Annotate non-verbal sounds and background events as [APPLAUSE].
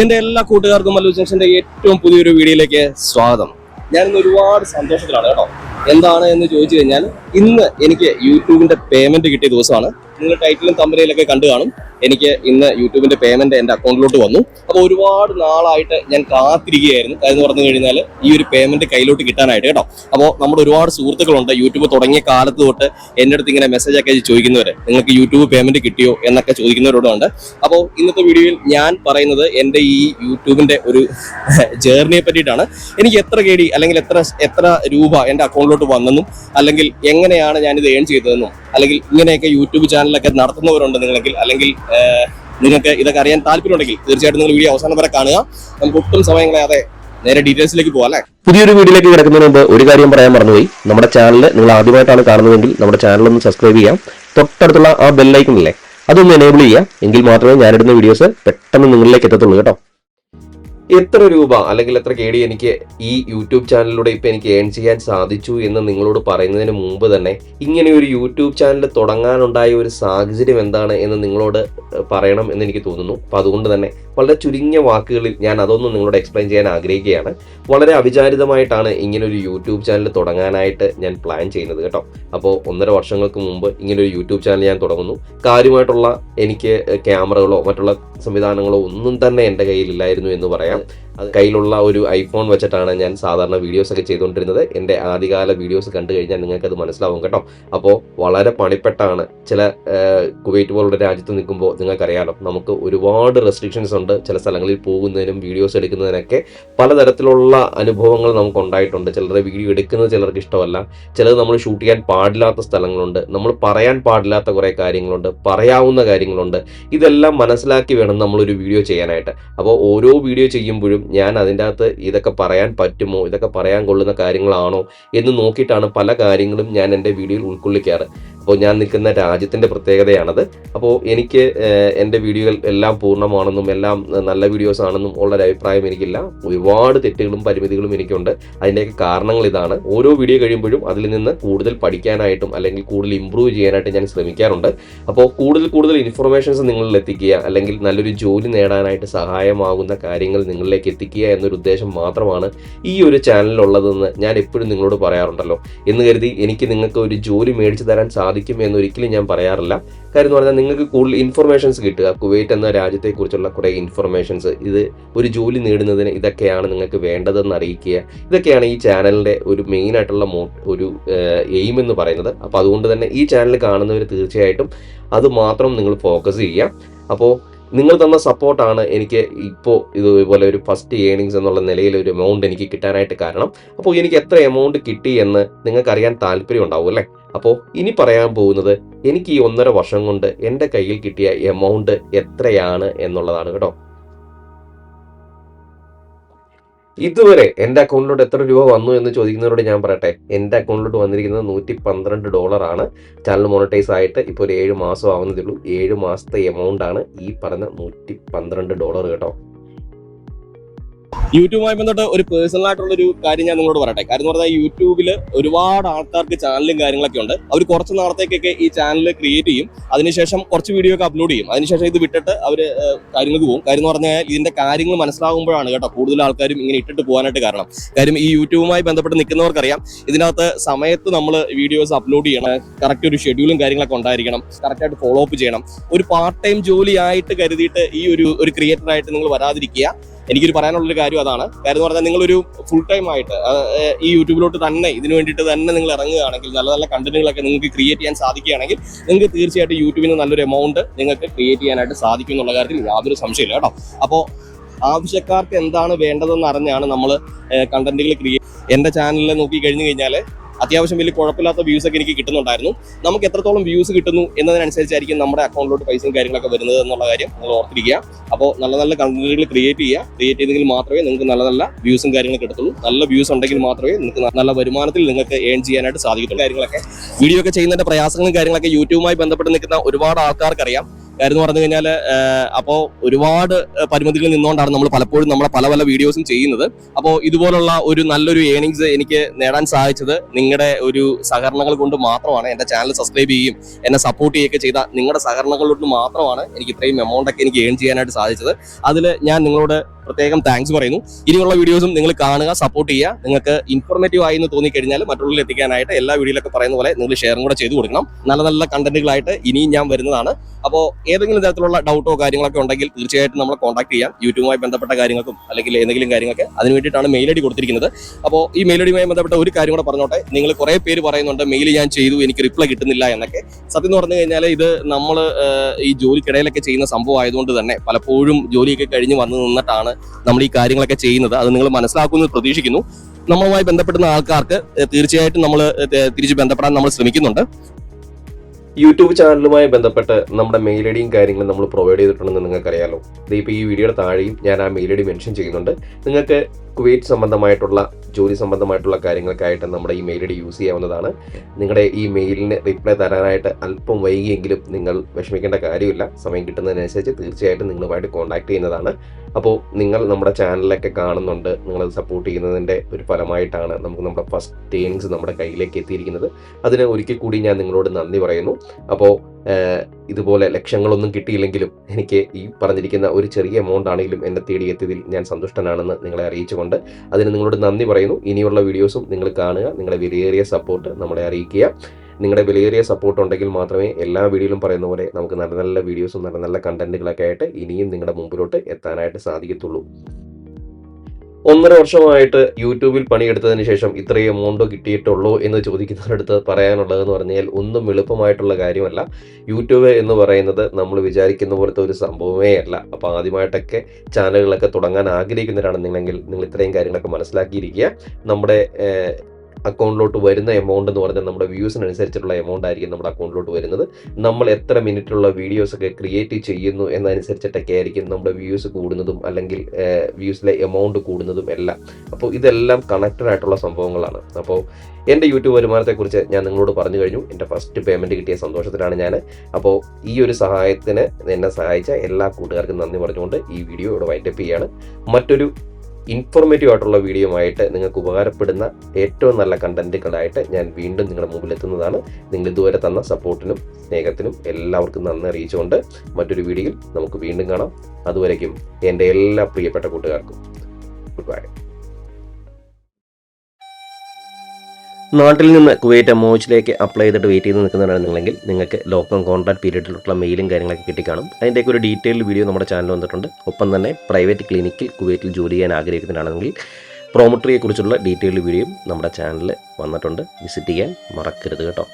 എന്റെ എല്ലാ കൂട്ടുകാർക്കും മല്ലു ജംഗ്ഷന്റെ ഏറ്റവും പുതിയൊരു വീഡിയോയിലേക്ക് സ്വാഗതം. ഞാൻ ഇന്ന് ഒരുപാട് സന്തോഷത്തിലാണ് കേട്ടോ. എന്താണ് എന്ന് ചോദിച്ചു കഴിഞ്ഞാൽ ഇന്ന് എനിക്ക് യൂട്യൂബിന്റെ പേയ്മെന്റ് കിട്ടിയ ദിവസമാണ്. നിങ്ങൾ ടൈറ്റിലും തമ്പനയിലൊക്കെ കണ്ടു കാണും. എനിക്ക് ഇന്ന് യൂട്യൂബിന്റെ പേയ്മെന്റ് എന്റെ അക്കൗണ്ടിലോട്ട് വന്നു. അപ്പോൾ ഒരുപാട് നാളായിട്ട് ഞാൻ കാത്തിരിക്കുകയായിരുന്നു. എന്ന് പറഞ്ഞു കഴിഞ്ഞാൽ ഈ ഒരു പേയ്മെന്റ് കയ്യിലോട്ട് കിട്ടാനായിട്ട് കേട്ടോ. അപ്പോൾ നമ്മുടെ ഒരുപാട് സുഹൃത്തുക്കളുണ്ട്. യൂട്യൂബ് തുടങ്ങിയ കാലത്ത് തൊട്ട് എന്റെ അടുത്ത് ഇങ്ങനെ മെസ്സേജ് ഒക്കെ ചോദിക്കുന്നവരെ നിങ്ങൾക്ക് യൂട്യൂബ് പേയ്മെന്റ് കിട്ടിയോ? എന്നൊക്കെ ചോദിക്കുന്നവരോടുണ്ട് അപ്പോൾ ഇന്നത്തെ വീഡിയോയിൽ ഞാൻ പറയുന്നത് എന്റെ ഈ യൂട്യൂബിന്റെ ഒരു [LAUGHS] ജേർണിയെ പറ്റിയിട്ടാണ്. എനിക്ക് എത്ര കേടി അല്ലെങ്കിൽ എത്ര എത്ര രൂപ എന്റെ അക്കൗണ്ടിലോട്ട് വന്നെന്നും അല്ലെങ്കിൽ എങ്ങനെയാണ് ഞാനിത് ഏൺ ചെയ്തതെന്നും അല്ലെങ്കിൽ ഇങ്ങനെയൊക്കെ യൂട്യൂബ് ചാനലൊക്കെ നടത്തുന്നവരുണ്ട് നിങ്ങളെങ്കിൽ അല്ലെങ്കിൽ നിങ്ങൾക്ക് ഇതൊക്കെ അറിയാൻ താല്പര്യമുണ്ടെങ്കിൽ തീർച്ചയായിട്ടും നിങ്ങൾ വീഡിയോ അവസാനം വരെ കാണുക. നമുക്ക് ഒട്ടും സമയം കളയാതെ നേരെ ഡീറ്റെയിൽസിലേക്ക് പോകാം അല്ലേ? പുതിയൊരു വീഡിയോയിലേക്ക് കിടക്കുന്നതിന് മുമ്പ് ഒരു കാര്യം പറയാൻ മറന്നുപോയി. നമ്മുടെ ചാനൽ നിങ്ങൾ ആദ്യമായിട്ടാണ് കാണുന്നതെങ്കിൽ നമ്മുടെ ചാനൽ ഒന്ന് സബ്സ്ക്രൈബ് ചെയ്യാം. തൊട്ടടുത്തുള്ള ആ ബെല്ലൈക്കൺ ഇല്ലേ അതൊന്ന് എനേബിൾ ചെയ്യാം എങ്കിൽ മാത്രമേ ഞാനിടുന്ന വീഡിയോസ് പെട്ടെന്ന് നിങ്ങളിലേക്ക് എത്തത്തുള്ളൂ കേട്ടോ. എത്ര രൂപ അല്ലെങ്കിൽ എത്ര കേടി എനിക്ക് ഈ യൂട്യൂബ് ചാനലിലൂടെ ഇപ്പം എനിക്ക് ഏൺ ചെയ്യാൻ സാധിച്ചു എന്ന് നിങ്ങളോട് പറയുന്നതിന് മുമ്പ് തന്നെ ഇങ്ങനെ ഒരു യൂട്യൂബ് ചാനൽ തുടങ്ങാനുണ്ടായ ഒരു സാഹചര്യം എന്താണ് എന്ന് നിങ്ങളോട് പറയണം എന്ന് എനിക്ക് തോന്നുന്നു. അപ്പോൾ അതുകൊണ്ട് തന്നെ വളരെ ചുരുങ്ങിയ വാക്കുകളിൽ ഞാൻ അതൊന്നും നിങ്ങളോട് എക്സ്പ്ലെയിൻ ചെയ്യാൻ ആഗ്രഹിക്കുകയാണ്. വളരെ അവിചാരിതമായിട്ടാണ് ഇങ്ങനെ ഒരു യൂട്യൂബ് ചാനൽ തുടങ്ങാനായിട്ട് ഞാൻ പ്ലാൻ ചെയ്യുന്നത് കേട്ടോ. അപ്പോൾ ഒന്നര വർഷങ്ങൾക്ക് മുമ്പ് ഇങ്ങനെ ഒരു യൂട്യൂബ് ചാനൽ ഞാൻ തുടങ്ങുന്നു. കാര്യമായിട്ടുള്ള എനിക്ക് ക്യാമറകളോ മറ്റുള്ള സംവിധാനങ്ങളോ ഒന്നും തന്നെ എന്റെ കയ്യിലില്ലായിരുന്നു എന്ന് പറയാം. കയ്യിലുള്ള ഒരു ഐഫോൺ വെച്ചിട്ടാണ് ഞാൻ സാധാരണ വീഡിയോസ് ഒക്കെ ചെയ്തുകൊണ്ടിരുന്നത്. എന്റെ ആദ്യകാല വീഡിയോസ് കണ്ടു കഴിഞ്ഞാൽ നിങ്ങൾക്ക് അത് മനസ്സിലാവും കേട്ടോ. അപ്പോൾ വളരെ പണിപ്പെട്ടാണ് ചില കുവൈറ്റ് പോലുള്ള രാജ്യത്ത് നിൽക്കുമ്പോൾ നിങ്ങൾക്കറിയാലോ നമുക്ക് ഒരുപാട് റെസ്ട്രിക്ഷൻസ് ഉണ്ട്. ചില സ്ഥലങ്ങളിൽ പോകുന്നതിനും വീഡിയോസ് എടുക്കുന്നതിനൊക്കെ പലതരത്തിലുള്ള അനുഭവങ്ങൾ നമുക്ക് ഉണ്ടായിട്ടുണ്ട് ചിലരുടെ വീഡിയോ എടുക്കുന്നത് ചിലർക്ക് ഇഷ്ടമല്ല. ചിലത് നമ്മൾ ഷൂട്ട് ചെയ്യാൻ പാടില്ലാത്ത സ്ഥലങ്ങളുണ്ട്. നമ്മൾ പറയാൻ പാടില്ലാത്ത കുറേ കാര്യങ്ങളുണ്ട്. പറയാവുന്ന കാര്യങ്ങളുണ്ട്. ഇതെല്ലാം മനസ്സിലാക്കി വേണം നമ്മളൊരു വീഡിയോ ചെയ്യാനായിട്ട്. അപ്പോൾ ഓരോ വീഡിയോ ചെയ്യുമ്പോഴും ഞാൻ അതിന്റെ അകത്ത് ഇതൊക്കെ പറയാൻ പറ്റുമോ? ഇതൊക്കെ പറയാൻ കൊള്ളുന്ന കാര്യങ്ങളാണോ? എന്ന് നോക്കിയിട്ടാണ് പല കാര്യങ്ങളും ഞാൻ എന്റെ വീഡിയോയിൽ ഉൾക്കൊള്ളിക്കാറ്. അപ്പോൾ ഞാൻ നിൽക്കുന്ന രാജ്യത്തിന്റെ പ്രത്യേകതയാണത്. അപ്പോൾ എനിക്ക് എന്റെ വീഡിയോകൾ എല്ലാം പൂർണമാണെന്നും എല്ലാം നല്ല വീഡിയോസ് ആണെന്നും ഉള്ള ഒരു അഭിപ്രായം എനിക്കില്ല. ഒരുപാട് തെറ്റുകളും പരിമിതികളും എനിക്കുണ്ട്. അതിന്റെയൊക്കെ കാരണങ്ങൾ ഇതാണ്. ഓരോ വീഡിയോ കഴിയുമ്പോഴും അതിൽ നിന്ന് കൂടുതൽ പഠിക്കാനായിട്ടും അല്ലെങ്കിൽ കൂടുതൽ ഇമ്പ്രൂവ് ചെയ്യാനായിട്ട് ഞാൻ ശ്രമിക്കാറുണ്ട്. അപ്പോൾ കൂടുതൽ കൂടുതൽ ഇൻഫർമേഷൻസ് നിങ്ങളിൽ എത്തിക്കുക അല്ലെങ്കിൽ നല്ലൊരു ജോലി നേടാനായിട്ട് സഹായമാകുന്ന കാര്യങ്ങൾ നിങ്ങളിലേക്ക് എത്തിക്കുക എന്നൊരു ഉദ്ദേശം മാത്രമാണ് ഈ ഒരു ചാനലിലുള്ളതെന്ന് ഞാൻ എപ്പോഴും നിങ്ങളോട് പറയാറുണ്ടല്ലോ. എന്ന് കരുതി എനിക്ക് നിങ്ങൾക്ക് ഒരു ജോലി മേടിച്ചു തരാൻ സാധിക്കും എന്നൊരിക്കലും ഞാൻ പറയാറില്ല. കാര്യം എന്ന് പറഞ്ഞാൽ നിങ്ങൾക്ക് കൂടുതൽ ഇൻഫർമേഷൻസ് കിട്ടുക. കുവൈറ്റ് എന്ന രാജ്യത്തെക്കുറിച്ചുള്ള കുറേ ഇൻഫർമേഷൻസ് ഇത് ഒരു ജോലി നേടുന്നതിന് ഇതൊക്കെയാണ് നിങ്ങൾക്ക് വേണ്ടതെന്ന് അറിയിക്കുക. ഇതൊക്കെയാണ് ഈ ചാനലിന്റെ ഒരു മെയിൻ ആയിട്ടുള്ള മോ ഒരു എയിം എന്ന് പറയുന്നത്. അപ്പോൾ അതുകൊണ്ട് തന്നെ ഈ ചാനൽ കാണുന്നവർ തീർച്ചയായിട്ടും അത് മാത്രം നിങ്ങൾ ഫോക്കസ് ചെയ്യുക. അപ്പോൾ നിങ്ങൾ തന്ന സപ്പോർട്ടാണ് എനിക്ക് ഇപ്പോൾ ഇതുപോലെ ഒരു ഫസ്റ്റ് ഏണിങ്സ് എന്നുള്ള നിലയിൽ ഒരു എമൗണ്ട് എനിക്ക് കിട്ടാനായിട്ട് കാരണം. അപ്പോൾ എനിക്ക് എത്ര എമൗണ്ട് കിട്ടി എന്ന് നിങ്ങൾക്കറിയാൻ താല്പര്യം ഉണ്ടാവും അല്ലേ? അപ്പോൾ ഇനി പറയാൻ പോകുന്നത് എനിക്ക് ഈ ഒന്നര വർഷം കൊണ്ട് എന്റെ കയ്യിൽ കിട്ടിയ എമൗണ്ട് എത്രയാണ് എന്നുള്ളതാണ് കേട്ടോ. ഇതുവരെ എന്റെ അക്കൗണ്ടിലോട്ട് എത്ര രൂപ വന്നു എന്ന് ചോദിക്കുന്നവരോട് ഞാൻ പറയട്ടെ. എന്റെ അക്കൗണ്ടിലോട്ട് വന്നിരിക്കുന്നത് നൂറ്റി പന്ത്രണ്ട് ഡോളറാണ് ചാനൽ മോണിറ്റൈസ് ആയിട്ട് ഇപ്പോൾ ഒരു ഏഴ് മാസം ആവുന്നതേ ഉള്ളൂ. ഏഴ് മാസത്തെ എമൗണ്ട് ആണ് ഈ പറഞ്ഞ നൂറ്റി പന്ത്രണ്ട് ഡോളർ കേട്ടോ. യൂട്യൂബുമായി ബന്ധപ്പെട്ട് ഒരു പേഴ്സണൽ ആയിട്ടുള്ള ഒരു കാര്യം ഞാൻ നിങ്ങളോട് പറയട്ടെ. കാര്യം എന്ന് പറഞ്ഞാൽ യൂട്യൂബിൽ ഒരുപാട് ആൾക്കാർക്ക് ചാനലും കാര്യങ്ങളൊക്കെ ഉണ്ട്. അവർ കുറച്ച് നാളത്തേക്കൊക്കെ ഈ ചാനൽ ക്രിയേറ്റ് ചെയ്യും. അതിനുശേഷം കുറച്ച് വീഡിയോ ഒക്കെ അപ്ലോഡ് ചെയ്യും. അതിനുശേഷം ഇത് വിട്ടിട്ട് അവർ കാര്യങ്ങൾക്ക് പോകും. കാര്യം എന്ന് പറഞ്ഞാൽ ഇതിന്റെ കാര്യങ്ങൾ മനസ്സിലാകുമ്പോഴാണ് കേട്ടോ കൂടുതൽ ആൾക്കാരും ഇങ്ങനെ ഇട്ടിട്ട് പോകാനായിട്ട് കാരണം. കാര്യം ഈ യൂട്യൂബുമായി ബന്ധപ്പെട്ട് നിൽക്കുന്നവർക്കറിയാം ഇതിനകത്ത് സമയത്ത് നമ്മൾ വീഡിയോസ് അപ്ലോഡ് ചെയ്യണം. കറക്റ്റ് ഒരു ഷെഡ്യൂളും കാര്യങ്ങളൊക്കെ ഉണ്ടായിരിക്കണം. കറക്റ്റായിട്ട് ഫോളോ അപ്പ് ചെയ്യണം. ഒരു പാർട്ട് ടൈം ജോലി ആയിട്ട് കരുതിയിട്ട് ഈ ഒരു ഒരു ക്രിയേറ്റർ ആയിട്ട് നിങ്ങൾ വരാതിരിക്കുക. എനിക്കൊരു പറയാനുള്ളൊരു കാര്യം അതാണ്. കാര്യം എന്ന് പറഞ്ഞാൽ നിങ്ങളൊരു ഫുൾ ടൈം ആയിട്ട് ഈ യൂട്യൂബിലോട്ട് തന്നെ ഇതിനു വേണ്ടിയിട്ട് തന്നെ നിങ്ങൾ ഇറങ്ങുകയാണെങ്കിൽ നല്ല നല്ല കണ്ടന്റുകളൊക്കെ നിങ്ങൾക്ക് ക്രിയേറ്റ് ചെയ്യാൻ സാധിക്കുകയാണെങ്കിൽ നിങ്ങൾക്ക് തീർച്ചയായിട്ടും യൂട്യൂബിൽ നിന്ന് നല്ലൊരു എമൗണ്ട് നിങ്ങൾക്ക് ക്രിയേറ്റ് ചെയ്യാനായിട്ട് സാധിക്കും എന്നുള്ള കാര്യത്തിൽ യാതൊരു സംശയമില്ല കേട്ടോ. അപ്പോൾ ആവശ്യക്കാർക്ക് എന്താണ് വേണ്ടതെന്ന് അറിഞ്ഞാണ് നമ്മൾ കണ്ടന്റുകൾ ക്രിയേറ്റ് എന്റെ ചാനലിൽ നോക്കി കഴിഞ്ഞു കഴിഞ്ഞാൽ അത്യാവശ്യം വലിയ കുഴപ്പമില്ലാത്ത വ്യൂസ് ഒക്കെ എനിക്ക് കിട്ടുന്നുണ്ടായിരുന്നു. നമുക്ക് എത്രത്തോളം വ്യൂസ് കിട്ടുന്നു എന്നതിനനുസരിച്ചായിരിക്കും നമ്മുടെ അക്കൗണ്ടിലോട്ട് പൈസയും കാര്യങ്ങളൊക്കെ വരുന്നത് എന്നുള്ള കാര്യം നിങ്ങൾ ഓർത്തിരിക്കുക. അപ്പോൾ നല്ല നല്ല കണ്ടന്റുകൾ ക്രിയേറ്റ് ചെയ്യുക. ക്രിയേറ്റ് ചെയ്തെങ്കിൽ മാത്രമേ നിങ്ങൾക്ക് നല്ല നല്ല വ്യൂസും കാര്യങ്ങളും കിട്ടത്തുള്ളൂ. നല്ല വ്യൂസ് ഉണ്ടെങ്കിൽ മാത്രമേ നിങ്ങൾക്ക് നല്ല വരുമാനത്തിൽ നിങ്ങൾക്ക് ഏൺ ചെയ്യാനായിട്ട് സാധിക്കത്തുള്ളൂ. കാര്യങ്ങളൊക്കെ. വീഡിയോ ഒക്കെ ചെയ്യുന്നതിന്റെ പ്രയാസങ്ങളും കാര്യങ്ങളൊക്കെ യൂട്യൂബുമായി ബന്ധപ്പെട്ട് നിൽക്കുന്ന ഒരുപാട് ആൾക്കാർക്കറിയാം. എന്ന് പറഞ്ഞു കഴിഞ്ഞാൽ അപ്പോൾ ഒരുപാട് പരിമിതികളിൽ നിന്നുകൊണ്ടാണ് നമ്മൾ പലപ്പോഴും നമ്മളെ പല പല വീഡിയോസും ചെയ്യുന്നത്. അപ്പോൾ ഇതുപോലുള്ള ഒരു നല്ലൊരു ഏണിങ്സ് എനിക്ക് നേടാൻ സാധിച്ചത് നിങ്ങളുടെ ഒരു സഹകരണങ്ങൾ കൊണ്ട് മാത്രമാണ്. എന്റെ ചാനൽ സബ്സ്ക്രൈബ് ചെയ്യുകയും എന്നെ സപ്പോർട്ട് ചെയ്യുകയൊക്കെ ചെയ്ത നിങ്ങളുടെ സഹകരണങ്ങൾ കൊണ്ട് മാത്രമാണ് എനിക്ക് ഇത്രയും എമൗണ്ട് ഒക്കെ എനിക്ക് ഏൺ ചെയ്യാനായിട്ട് സാധിച്ചത്. അതിൽ ഞാൻ നിങ്ങളോട് പ്രത്യേകം താങ്ക്സ് പറയുന്നു. ഇനിയുള്ള വീഡിയോസും നിങ്ങൾ കാണുക സപ്പോർട്ട് ചെയ്യുക. നിങ്ങൾക്ക് ഇൻഫോർമേറ്റീവ് ആയി എന്ന് തോന്നിക്കഴിഞ്ഞാൽ മറ്റുള്ളവരിൽ എത്തിക്കാനായിട്ട് എല്ലാ വീഡിയോയിലൊക്കെ പറയുന്ന പോലെ നിങ്ങൾ ഷെയറും കൂടെ ചെയ്തു കൊടുക്കണം. നല്ല നല്ല കണ്ടന്റുകളായിട്ട് ഇനിയും ഞാൻ വരുന്നതാണ്. അപ്പോൾ ഏതെങ്കിലും തരത്തിലുള്ള ഡൗട്ടോ കാര്യങ്ങളൊക്കെ ഉണ്ടെങ്കിൽ തീർച്ചയായിട്ടും നമ്മളെ കോൺടാക്ട് ചെയ്യാം. യൂട്യൂബുമായി ബന്ധപ്പെട്ട കാര്യങ്ങൾക്കും അല്ലെങ്കിൽ എന്തെങ്കിലും കാര്യങ്ങളൊക്കെ അതിന് വേണ്ടിയിട്ടാണ് മെയിൽ ഐ ഡി കൊടുത്തിരിക്കുന്നത്. അപ്പോൾ ഈ മെയിൽ ഐ ബന്ധപ്പെട്ട ഒരു കാര്യം കൂടെ പറഞ്ഞോട്ടെ. നിങ്ങൾ കുറേ പേര് പറയുന്നുണ്ട് മെയിൽ ഞാൻ ചെയ്തു എനിക്ക് റിപ്ലൈ കിട്ടുന്നില്ല എന്നൊക്കെ. സത്യം എന്ന് പറഞ്ഞു കഴിഞ്ഞാൽ ഇത് നമ്മൾ ഈ ജോലിക്കിടയിലൊക്കെ ചെയ്യുന്ന സംഭവം ആയതുകൊണ്ട് തന്നെ പലപ്പോഴും ജോലിയൊക്കെ കഴിഞ്ഞ് വന്ന് നിന്നിട്ടാണ് നമ്മൾ ഈ കാര്യങ്ങളൊക്കെ ചെയ്യുന്നത്. അത് നിങ്ങൾ മനസ്സിലാക്കുമെന്ന് പ്രതീക്ഷിക്കുന്നു. നമ്മളുമായി ബന്ധപ്പെടുന്ന ആൾക്കാർക്ക് തീർച്ചയായിട്ടും നമ്മൾ തിരിച്ച് ബന്ധപ്പെടാൻ നമ്മൾ ശ്രമിക്കുന്നുണ്ട്. യൂട്യൂബ് ചാനലുമായി ബന്ധപ്പെട്ട് നമ്മുടെ മെയിൽ ഐ ഡിയും കാര്യങ്ങളും നമ്മൾ പ്രൊവൈഡ് ചെയ്തിട്ടുണ്ടെന്ന് നിങ്ങൾക്കറിയാലോ. ഇതിപ്പോൾ ഈ വീഡിയോയുടെ താഴെയും ഞാൻ ആ മെയിൽ ഐ ഡി മെൻഷൻ ചെയ്യുന്നുണ്ട്. നിങ്ങൾക്ക് കുവൈറ്റ് സംബന്ധമായിട്ടുള്ള ജോലി സംബന്ധമായിട്ടുള്ള കാര്യങ്ങൾക്കായിട്ട് നമ്മുടെ ഈ മെയിൽ ഐ ഡി യൂസ് ചെയ്യാവുന്നതാണ്. നിങ്ങളുടെ ഈ മെയിലിന് റിപ്ലൈ തരാനായിട്ട് അല്പം വൈകിയെങ്കിലും നിങ്ങൾ വിഷമിക്കേണ്ട കാര്യമില്ല. സമയം കിട്ടുന്നതിനനുസരിച്ച് തീർച്ചയായിട്ടും നിങ്ങളുമായിട്ട് കോൺടാക്ട് ചെയ്യുന്നതാണ്. അപ്പോൾ നിങ്ങൾ നമ്മുടെ ചാനലൊക്കെ കാണുന്നുണ്ട്. നിങ്ങളത് സപ്പോർട്ട് ചെയ്യുന്നതിന്റെ ഒരു ഫലമായിട്ടാണ് നമുക്ക് നമ്മുടെ ഫസ്റ്റ് ഏണിങ്സ് നമ്മുടെ കയ്യിലേക്ക് എത്തിയിരിക്കുന്നത്. അതിന് ഒരിക്കൽ കൂടി ഞാൻ നിങ്ങളോട് നന്ദി പറയുന്നു. അപ്പോൾ ഇതുപോലെ ലക്ഷങ്ങളൊന്നും കിട്ടിയില്ലെങ്കിലും എനിക്ക് ഈ പറഞ്ഞിരിക്കുന്ന ഒരു ചെറിയ എമൗണ്ട് ആണെങ്കിലും എന്നെ തേടി എത്തിയതിൽ ഞാൻ സന്തുഷ്ടനാണെന്ന് നിങ്ങളെ അറിയിച്ചുകൊണ്ട് അതിന് നിങ്ങളോട് നന്ദി പറയുന്നു. ഇനിയുള്ള വീഡിയോസും നിങ്ങൾ കാണുക. നിങ്ങളുടെ വിലയേറിയ സപ്പോർട്ട് നമ്മളെ അറിയിക്കുക. നിങ്ങളുടെ വിലയേറിയ സപ്പോർട്ട് ഉണ്ടെങ്കിൽ മാത്രമേ എല്ലാ വീഡിയോയിലും പറയുന്ന പോലെ നമുക്ക് നല്ല നല്ല വീഡിയോസും നല്ല നല്ല കണ്ടന്റുകളൊക്കെ ആയിട്ട് ഇനിയും നിങ്ങളുടെ മുമ്പിലോട്ട് എത്താനായിട്ട് സാധിക്കത്തുള്ളൂ. ഒന്നര വർഷമായിട്ട് യൂട്യൂബിൽ പണിയെടുത്തതിന് ശേഷം ഇത്രയും എമൗണ്ട് കിട്ടിയിട്ടുള്ളൂ എന്ന് ചോദിക്കുന്നവരടുത്ത് പറയാനുള്ളതെന്ന് പറഞ്ഞാൽ ഒന്നും എളുപ്പമായിട്ടുള്ള കാര്യമല്ല. യൂട്യൂബ് എന്ന് പറയുന്നത് നമ്മൾ വിചാരിക്കുന്ന പോലത്തെ ഒരു സംഭവമേ അല്ല. അപ്പോൾ ആദ്യമായിട്ടൊക്കെ ചാനലുകളൊക്കെ തുടങ്ങാൻ ആഗ്രഹിക്കുന്നവരാണെന്നുണ്ടെങ്കിൽ നിങ്ങൾ ഇത്രയും കാര്യങ്ങളൊക്കെ മനസ്സിലാക്കിയിരിക്കുക. നമ്മുടെ അക്കൗണ്ടിലോട്ട് വരുന്ന എമൗണ്ട് എന്ന് പറഞ്ഞാൽ നമ്മുടെ വ്യൂസിനനുസരിച്ചുള്ള എമൗണ്ട് ആയിരിക്കും നമ്മുടെ അക്കൗണ്ടിലോട്ട് വരുന്നത്. നമ്മൾ എത്ര മിനിറ്റുള്ള വീഡിയോസ് ഒക്കെ ക്രിയേറ്റ് ചെയ്യുന്നു എന്നനുസരിച്ചിട്ടൊക്കെ ആയിരിക്കും നമ്മുടെ വ്യൂസ് കൂടുന്നതും അല്ലെങ്കിൽ വ്യൂസിലെ എമൗണ്ട് കൂടുന്നതും എല്ലാം. അപ്പോൾ ഇതെല്ലാം കണക്റ്റഡ് ആയിട്ടുള്ള സംഭവങ്ങളാണ്. അപ്പോൾ എന്റെ യൂട്യൂബ് വരുമാനത്തെക്കുറിച്ച് ഞാൻ നിങ്ങളോട് പറഞ്ഞു കഴിഞ്ഞു. എന്റെ ഫസ്റ്റ് പേയ്മെന്റ് കിട്ടിയ സന്തോഷത്തിലാണ് ഞാൻ. അപ്പോൾ ഈ ഒരു സഹായത്തിന് എന്നെ സഹായിച്ച എല്ലാ കൂട്ടുകാർക്കും നന്ദി പറഞ്ഞുകൊണ്ട് ഈ വീഡിയോ ഇവിടെ വൈൻഡപ്പ് ചെയ്യാണ് മറ്റൊരു ഇൻഫോർമേറ്റീവ് ആയിട്ടുള്ള വീഡിയോ ആയിട്ട് നിങ്ങൾക്ക് ഉപകാരപ്പെടുന്ന ഏറ്റവും നല്ല കണ്ടന്റുകളായിട്ട് ഞാൻ വീണ്ടും നിങ്ങളുടെ മുമ്പിൽ എത്തുന്നതാണ്. നിങ്ങൾ ഇതുവരെ തന്ന സപ്പോർട്ടിനും സ്നേഹത്തിനും എല്ലാവർക്കും നന്ദി അറിയിച്ചുകൊണ്ട് മറ്റൊരു വീഡിയോയിൽ നമുക്ക് വീണ്ടും കാണാം. അതുവരേക്കും എന്റെ എല്ലാ പ്രിയപ്പെട്ട കൂട്ടുകാർക്കും ഗുഡ് ബൈ. നാട്ടിൽ നിന്ന് കുവൈറ്റ് എമോച്ചിലേക്ക് അപ്ലൈ ചെയ്തിട്ട് വെയിറ്റ് ചെയ്ത് നിൽക്കുന്നതാണ് നിങ്ങളെങ്കിൽ നിങ്ങൾക്ക് ലോക്കം കോൺട്രാക്ട് പീരീഡിലുള്ള മെയിലും കാര്യങ്ങളൊക്കെ കിട്ടിക്കാണും. അതിന്റെയൊക്കെ ഒരു ഡീറ്റെയിൽഡ് വീഡിയോ നമ്മുടെ ചാനൽ വന്നിട്ടുണ്ട്. ഒപ്പം തന്നെ പ്രൈവറ്റ് ക്ലിനിക്കിൽ കുവൈറ്റിൽ ജോലി ചെയ്യാൻ ആഗ്രഹിക്കുന്നതാണെങ്കിൽ പ്രോമട്രിയെക്കുറിച്ചുള്ള ഡീറ്റെയിൽഡ് വീഡിയോയും നമ്മുടെ ചാനലിൽ വന്നിട്ടുണ്ട്. വിസിറ്റ് ചെയ്യാൻ മറക്കരുത് കേട്ടോ.